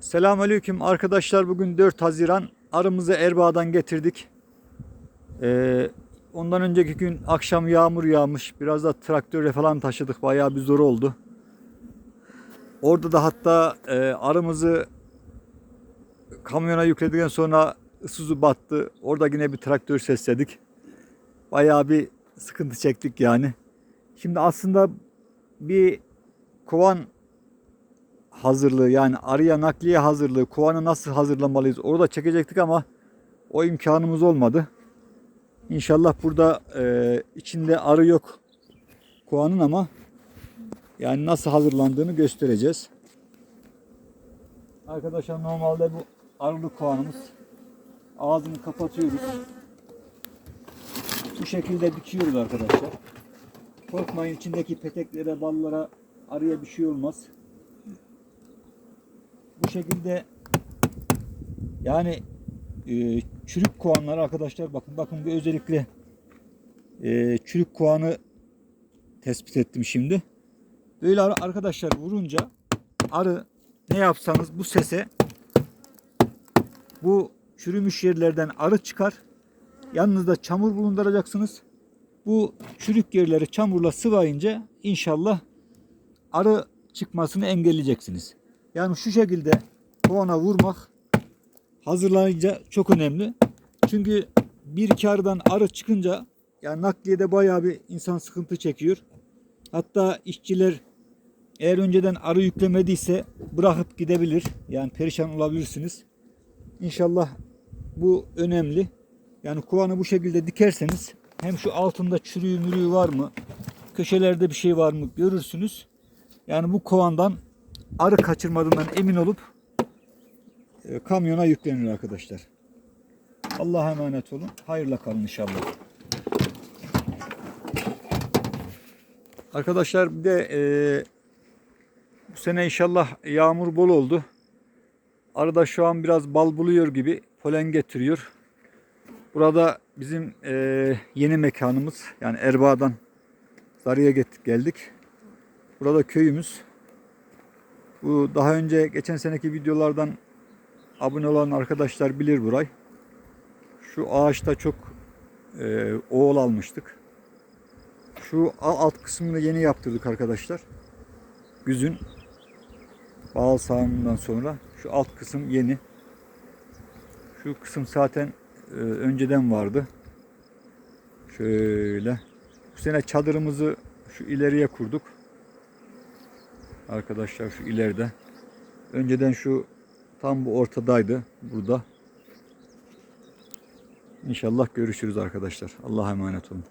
Selamünaleyküm arkadaşlar. Bugün 4 Haziran. Arımızı Erbaa'dan getirdik. Ee, ondan önceki gün akşam yağmur yağmış. Biraz da traktörle falan taşıdık. Bayağı bir zor oldu. Orada da hatta e, arımızı kamyona yükledikten sonra ısızı battı. Orada yine bir traktör sesledik. Bayağı bir sıkıntı çektik yani. Şimdi aslında bir kovan hazırlığı yani arıya nakliye hazırlığı, kovanı nasıl hazırlamalıyız orada çekecektik ama o imkanımız olmadı. İnşallah burada e, içinde arı yok kovanın ama yani nasıl hazırlandığını göstereceğiz. Arkadaşlar normalde bu arılı kovanımız ağzını kapatıyoruz. Bu şekilde dikiyoruz arkadaşlar. Korkmayın içindeki peteklere, ballara, arıya bir şey olmaz şekilde yani e, çürük kovanlar arkadaşlar bakın bakın bir özellikle e, çürük kovanı tespit ettim şimdi. Böyle ar- arkadaşlar vurunca arı ne yapsanız bu sese bu çürümüş yerlerden arı çıkar. Yanınızda çamur bulunduracaksınız. Bu çürük yerleri çamurla sıvayınca inşallah arı çıkmasını engelleyeceksiniz. Yani şu şekilde kovana vurmak hazırlayınca çok önemli. Çünkü bir kardan arı çıkınca yani nakliyede bayağı bir insan sıkıntı çekiyor. Hatta işçiler eğer önceden arı yüklemediyse bırakıp gidebilir. Yani perişan olabilirsiniz. İnşallah bu önemli. Yani kovanı bu şekilde dikerseniz hem şu altında çürüğü mürüğü var mı? Köşelerde bir şey var mı görürsünüz. Yani bu kovandan arı kaçırmadığından emin olup e, kamyona yüklenir arkadaşlar. Allah'a emanet olun. Hayırla kalın inşallah. Arkadaşlar bir de e, bu sene inşallah yağmur bol oldu. Arada şu an biraz bal buluyor gibi polen getiriyor. Burada bizim e, yeni mekanımız yani Erbaa'dan gittik geldik. Burada köyümüz. Bu daha önce geçen seneki videolardan abone olan arkadaşlar bilir burayı. Şu ağaçta çok e, oğul almıştık. Şu alt kısmını yeni yaptırdık arkadaşlar. Güzün bağıl sağımından sonra şu alt kısım yeni. Şu kısım zaten e, önceden vardı. Şöyle. Bu sene çadırımızı şu ileriye kurduk. Arkadaşlar şu ileride. Önceden şu tam bu ortadaydı. Burada. İnşallah görüşürüz arkadaşlar. Allah'a emanet olun.